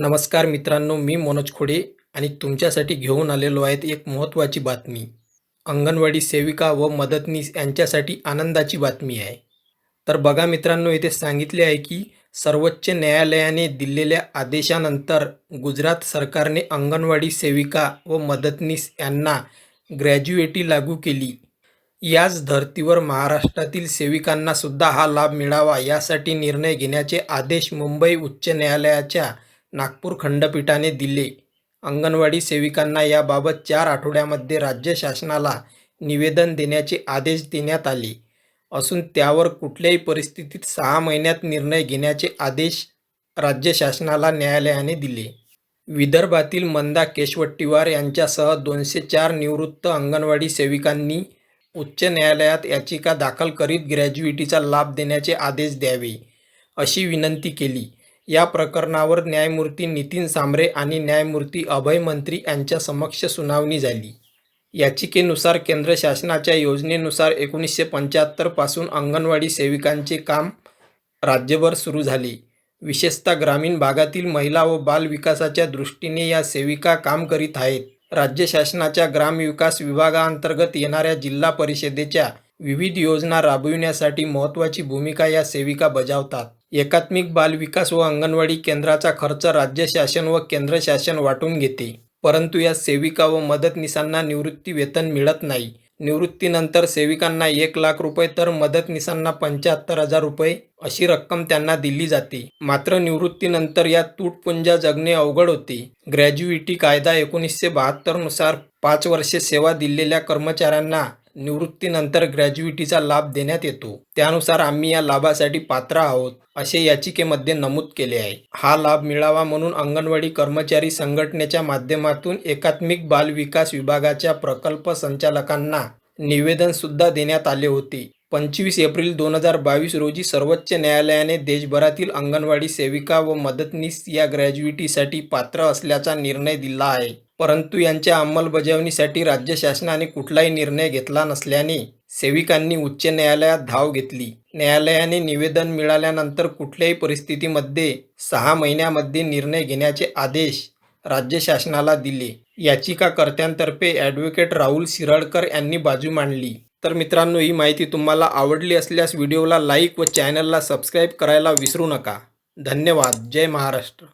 नमस्कार मित्रांनो मी मनोज खोडे आणि तुमच्यासाठी घेऊन आलेलो आहेत एक महत्त्वाची बातमी. अंगणवाडी सेविका व मदतनीस यांच्यासाठी आनंदाची बातमी आहे. तर बघा मित्रांनो येथे सांगितले आहे की सर्वोच्च न्यायालयाने दिलेल्या आदेशानंतर गुजरात सरकारने अंगणवाडी सेविका व मदतनीस यांना ग्रॅज्युएटी लागू केली. याच धर्तीवर महाराष्ट्रातील सेविकांनासुद्धा हा लाभ मिळावा यासाठी निर्णय घेण्याचे आदेश मुंबई उच्च न्यायालयाच्या नागपूर खंडपीठाने दिले. अंगणवाडी सेविकांना याबाबत चार आठवड्यामध्ये राज्य शासनाला निवेदन देण्याचे आदेश देण्यात आले. असून त्यावर कुठल्याही परिस्थितीत सहा महिन्यात निर्णय घेण्याचे आदेश राज्य शासनाला न्यायालयाने दिले. विदर्भातील मंदा केशवट्टीवार यांच्यासह दोनशे चार निवृत्त अंगणवाडी सेविकांनी उच्च न्यायालयात याचिका दाखल करीत ग्रॅज्युएटीचा लाभ देण्याचे आदेश द्यावे अशी विनंती केली. या प्रकरणावर न्यायमूर्ती नितीन सांबरे आणि न्यायमूर्ती अभय मंत्री यांच्या समक्ष सुनावणी झाली. याचिकेनुसार केंद्र शासनाच्या योजनेनुसार एकोणीसशे पंच्याहत्तरपासून अंगणवाडी सेविकांचे काम राज्यभर सुरू झाले. विशेषतः ग्रामीण भागातील महिला व बाल विकासाच्या दृष्टीने या सेविका काम करीत आहेत. राज्य शासनाच्या ग्रामविकास विभागाअंतर्गत येणाऱ्या जिल्हा परिषदेच्या विविध योजना राबविण्यासाठी महत्त्वाची भूमिका या सेविका बजावतात. एकात्मिक बालविकास व अंगणवाडी केंद्राचा खर्च राज्य शासन व केंद्र शासन वाटून घेते. परंतु या सेविका व मदतनीसांना निवृत्ती वेतन मिळत नाही. निवृत्तीनंतर सेविकांना एक लाख रुपये तर मदतनीसांना पंच्याहत्तर हजार रुपये अशी रक्कम त्यांना दिली जाते. मात्र निवृत्तीनंतर या तुटपुंजा जगणे अवघड होते. ग्रॅज्युइटी कायदा एकोणीसशे बहात्तरनुसार पाच वर्षे सेवा दिलेल्या कर्मचाऱ्यांना निवृत्तीनंतर ग्रॅज्युइटीचा लाभ देण्यात येतो. त्यानुसार आम्ही या लाभासाठी पात्र आहोत असे याचिकेमध्ये नमूद केले आहे. हा लाभ मिळावा म्हणून अंगणवाडी कर्मचारी संघटनेच्या माध्यमातून एकात्मिक बाल विकास विभागाच्या प्रकल्प संचालकांना निवेदन सुद्धा देण्यात आले होते. पंचवीस एप्रिल दोन हजार बावीस रोजी सर्वोच्च न्यायालयाने देशभरातील अंगणवाडी सेविका व मदतनीस या ग्रॅज्युइटीसाठी पात्र असल्याचा निर्णय दिला आहे. परंतु यांच्या अंमलबजावणीसाठी राज्य शासनाने कुठलाही निर्णय घेतला नसल्याने सेविकांनी उच्च न्यायालयात धाव घेतली. न्यायालयाने निवेदन मिळाल्यानंतर कुठल्याही परिस्थितीमध्ये सहा महिन्यामध्ये निर्णय घेण्याचे आदेश राज्य शासनाला दिले. याचिकाकर्त्यांतर्फे ॲडव्होकेट राहुल शिरडकर यांनी बाजू मांडली. तर मित्रांनो ही माहिती तुम्हाला आवडली असल्यास व्हिडिओला लाईक व चॅनलला सबस्क्राईब करायला विसरू नका. धन्यवाद. जय महाराष्ट्र.